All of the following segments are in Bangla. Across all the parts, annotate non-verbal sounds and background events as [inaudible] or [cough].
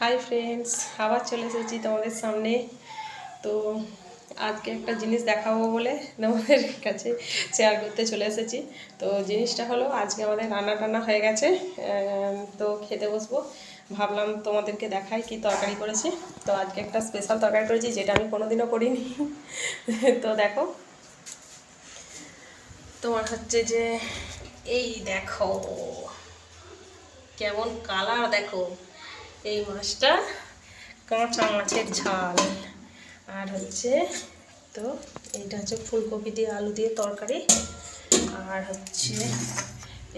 হাই ফ্রেন্ডস আবার চলে এসেছি তোমাদের সামনে। তো আজকে একটা জিনিস দেখাবো বলে তোমাদের কাছে শেয়ার করতে চলে এসেছি। তো জিনিসটা হলো, আজকে আমাদের রান্না টান্না হয়ে গেছে। তো খেতে বসবো। ভাবলাম তোমাদেরকে দেখাই কি তরকারি করেছি। তো আজকে একটা স্পেশাল তরকারি করেছি, যেটা আমি কোনোদিনও করিনি। [laughs] তো দেখো। তোমার হচ্ছে যে, এই দেখো, কেমন কালার দেখো। এই মাছটা কাঁচা মাছের ঝাল। আর হচ্ছে তো এইটা হচ্ছে ফুলকপি দিয়ে আলু দিয়ে তরকারি। আর হচ্ছে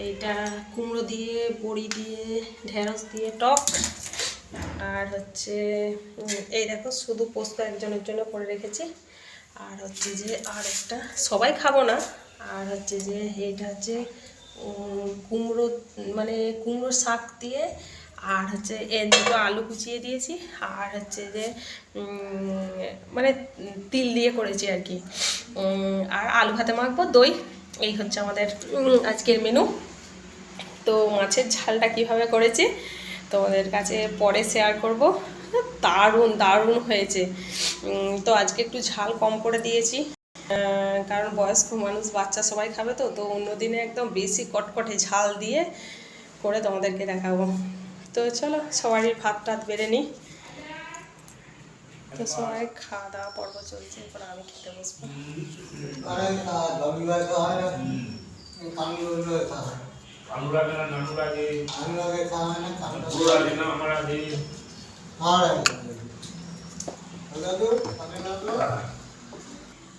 এইটা কুমড়ো দিয়ে, বড়ি দিয়ে, ঢেঁড়স দিয়ে টক। আর হচ্ছে এই দেখো শুধু পোস্ত একজনের জন্য করে রেখেছি। আর হচ্ছে যে আর একটা সবাই খাব না। আর হচ্ছে যে এইটা হচ্ছে কুমড়ো মানে কুমড়ো শাক দিয়ে আর হচ্ছে এর দুটো আলু কুচিয়ে দিয়েছি, আর হচ্ছে যে মানে তিল দিয়ে করেছি আর কি। আর আলু ভাতে মাখবো, দই, এই হচ্ছে আমাদের আজকের মেনু তো মাছের ঝালটা কীভাবে করেছি, তোমাদের কাছে পরে শেয়ার করব। দারুণ দারুণ হয়েছে। তো আজকে একটু ঝাল কম করে দিয়েছি। কারণ বয়স্ক মানুষ, বাচ্চা সবাই খাবে তো তো অন্য দিনে একদম বেশি কটকটে ঝাল দিয়ে করে তোমাদেরকে দেখাবো। তো চলো, সবারই ভাত টাত বেড়ে নিই। তো সবাই খাওয়া দাওয়া পর্ব চলছে, এরপর আমি খেতে বসবো।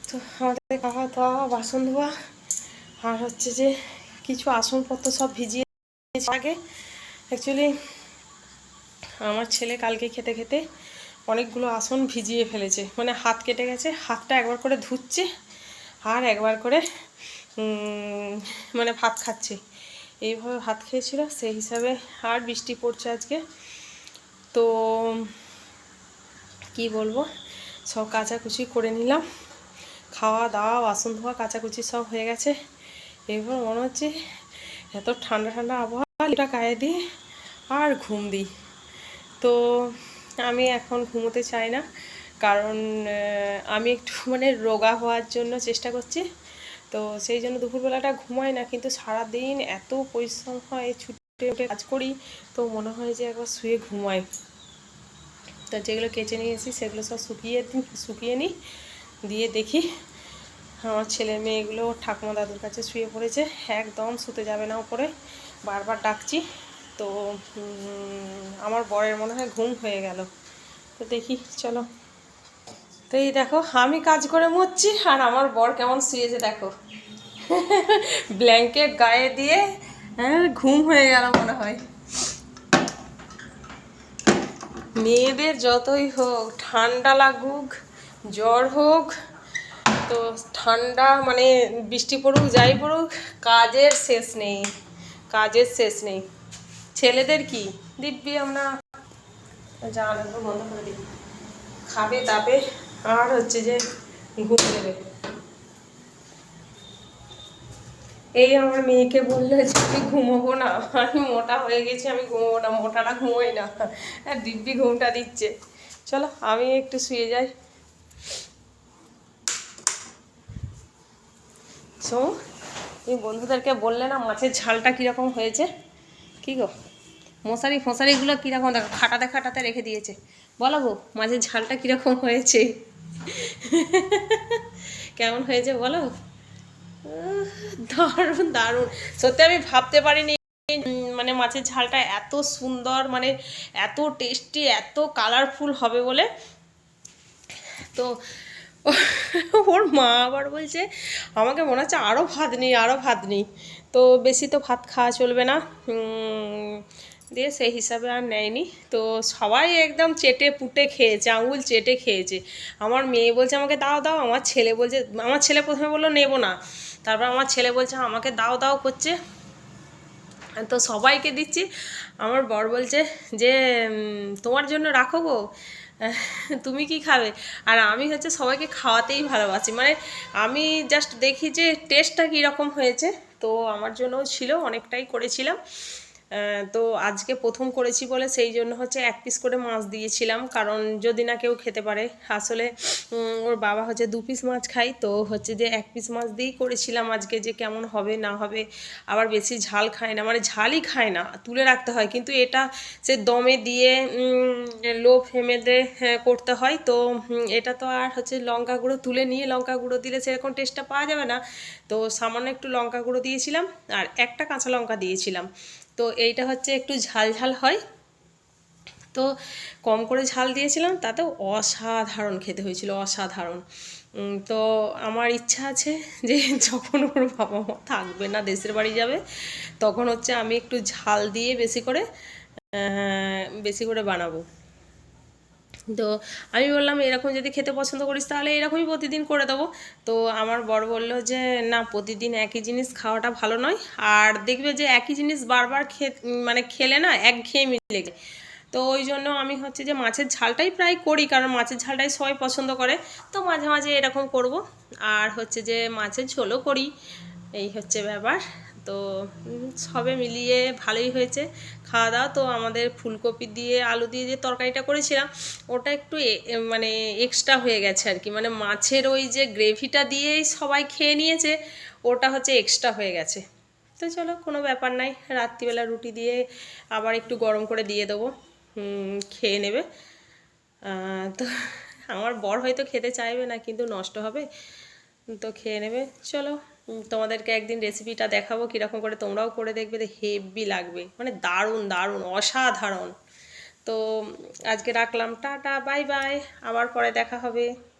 তো আমাদের খাওয়া দাওয়া বাসন ধোয়া আর হচ্ছে যে কিছু আসনপত্র সব ভিজিয়ে আগে। অ্যাকচুয়ালি আমার ছেলে কালকে খেতে খেতে অনেকগুলো আসন ভিজিয়ে ফেলেছে। মানে হাত কেটে গেছে, হাতটা একবার করে ধুচ্ছে আর একবার করে মানে ভাত খাচ্ছে। এইভাবে ভাত খেয়েছিল, সেই হিসাবে আর বৃষ্টি পড়ছে আজকে। তো, কি বলব? সব কাচাকুচি করে নিলাম। খাওয়া দাওয়া, বাসন ধোয়া, কাচাকুচি সব হয়ে গেছে। এবার মনে হচ্ছে এত ঠান্ডা ঠান্ডা আবহাওয়া, এটা গায়ে দিই আর ঘুম দিই। তো আমি এখন ঘুমোতে চাই না। কারণ আমি একটু [laughs] মানে রোগা হওয়ার জন্য চেষ্টা করছি। তো সেই জন্য দুপুরবেলাটা ঘুমাই না, কিন্তু সারাদিন এত পরিশ্রম হয় ছুটে উঠে কাজ করি, তো মনে হয় যে একবার শুয়ে ঘুমাই। তো যেগুলো কেচে নিয়েছি সেগুলো সব শুকিয়ে শুকিয়ে নিই, দিয়ে দেখি আমার ছেলে মেয়েগুলো ঠাকুমা দাদুর কাছে শুয়ে পড়েছে। একদম শুতে যাবে না ওপরে বারবার ডাকছি। তো আমার বরের মনে হয় ঘুম হয়ে গেল। তো দেখি, চলো। তো এই দেখো, আমি কাজ করে মরছি, আর আমার বর কেমন শুয়েছে দেখো। ব্ল্যাঙ্কেট গায়ে দিয়ে হ্যাঁ ঘুম হয়ে গেল মনে হয়। মেয়েদের যতই হোক, ঠান্ডা লাগুক, জ্বর হোক, তো ঠান্ডা মানে বৃষ্টি পড়ুক, যাই পড়ুক, কাজের শেষ নেই, কাজের শেষ নেই। ছেলেদের কি? দিব্যি, আমরা জানালাগুলো বন্ধ করে দিই। খাবে দাবে আর হচ্ছে যে ঘুম দেবে। এই আমার মেয়েকে বলল যে আমি ঘুমোবো না, আমি মোটা হয়ে গেছি, আমি ঘুমোবো না, মোটাটা ঘুমোই না। আর দিব্যি ঘুমটা দিচ্ছে। চলো, আমি একটু শুয়ে যাই। শো তুমি বন্ধুদেরকে বললে না মাছের ঝালটা কীরকম হয়েছে? কী গো? মশারি ফশারিগুলো কীরকম দেখো, খাটাতে খাটাতে রেখে দিয়েছে। বলো গো মাছের ঝালটা কীরকম হয়েছে? কেমন হয়েছে বলো? দারুণ দারুণ। সত্যি আমি ভাবতে পারিনি মানে মাছের ঝালটা এত সুন্দর মানে এত টেস্টি এত কালারফুল হবে বলে। তো ওর মা আবার বলছে, আমাকে মনে হচ্ছে আরও ভাত নেই আরও ভাত নেই। তো বেশি তো ভাত খাওয়া চলবে না। দিয়ে সেই হিসাবে আর নেয়নি। তো সবাই একদম চেটে পুটে খেয়েছে, আঙুল চেটে খেয়েছে। আমার মেয়ে বলছে, আমাকে দাও দাও। আমার ছেলে বলছে, আমার ছেলে প্রথমে বলল, নেব না। তারপর আমার ছেলে বলছে, আমাকে দাও দাও করছে। তো সবাইকে দিচ্ছি। আমার বর বলছে যে তোমার জন্য রাখো গো। তুমি কি খাবে? আর আমি হচ্ছে সবাইকে খাওয়াতেই ভালোবাসি। মানে আমি জাস্ট দেখি যে টেস্টটা কীরকম হয়েছে। তো আমার জন্য ছিল, অনেকটাই করেছিলাম। তো আজকে প্রথম করেছি বলে সেই জন্য হচ্ছে এক পিস করে মাছ দিয়েছিলাম। কারণ যদি না কেউ খেতে পারে, আসলে ওর বাবা হচ্ছে দু পিস মাছ খাই তো হচ্ছে যে এক পিস মাছ দিয়েই করেছিলাম আজকে যে কেমন হবে, না হবে। আবার বেশি ঝাল খায় না মানে ঝালই খায় না, তুলে রাখতে হয়। কিন্তু এটা সে দমে দিয়ে লো ফ্লেমেতে করতে হয়। তো এটা তো আর হচ্ছে লঙ্কা গুঁড়ো তুলে নিয়ে, লঙ্কা গুঁড়ো দিলে সেরকম টেস্টটা পাওয়া যাবে না। তো সামান্য একটু লঙ্কা গুঁড়ো দিয়েছিলাম। আর একটা কাঁচা লঙ্কা দিয়েছিলাম। তো এইটা হচ্ছে একটু ঝাল ঝাল হয়। তো কম করে ঝাল দিয়েছিলাম, তাতেও অসাধারণ খেতে হয়েছিল, অসাধারণ। তো আমার ইচ্ছা আছে যে [laughs] যখন ওর বাবা মা থাকবে না, দেশের বাড়ি যাবে, তখন হচ্ছে আমি একটু ঝাল দিয়ে বেশি করে বেশি করে বানাবো। তো আমি বললাম, এরকম যদি খেতে পছন্দ করিস তাহলে এরকমই প্রতিদিন করে দেবো। তো আমার বর বলল যে, না, প্রতিদিন একই জিনিস খাওয়াটা ভালো নয়। আর দেখবে যে একই জিনিস বারবার খে মানে খেলে না এক একঘেয়েমি লেগে তো ওই জন্য আমি হচ্ছে যে মাছের ঝালটাই প্রায় করি, কারণ মাছের ঝালটাই সবাই পছন্দ করে। তো মাঝে মাঝে এরকম করব। আর হচ্ছে যে মাছের ঝোলও করি। এই হচ্ছে ব্যাপার। তো সবে মিলিয়ে ভালোই হয়েছে। খাওয়া দাওয়া তো আমাদের ফুলকপি দিয়ে, আলু দিয়ে যে তরকারিটা করেছিলাম, ওটা একটু মানে এক্সট্রা হয়ে গেছে আর কি। মানে মাছের ওই যে গ্রেভিটা দিয়েই সবাই খেয়ে নিয়েছে, ওটা হচ্ছে এক্সট্রা হয়ে গেছে। তো চলো, কোনো ব্যাপার নাই। রাত্রিবেলা রুটি দিয়ে আবার একটু গরম করে দিয়ে দেবো। খেয়ে নেবে। তো আমার বর হয়তো খেতে চাইবে না, কিন্তু নষ্ট হবে। তো খেয়ে নেবে। চলো তোমাদেরকে একদিন রেসিপিটা দেখাবো, কীরকম করে তোমরাও করে দেখবে, যে হেভি লাগবে। মানে দারুণ দারুণ, অসাধারণ। তো, আজকে রাখলাম, টাটা বাই বাই আবার পরে দেখা হবে।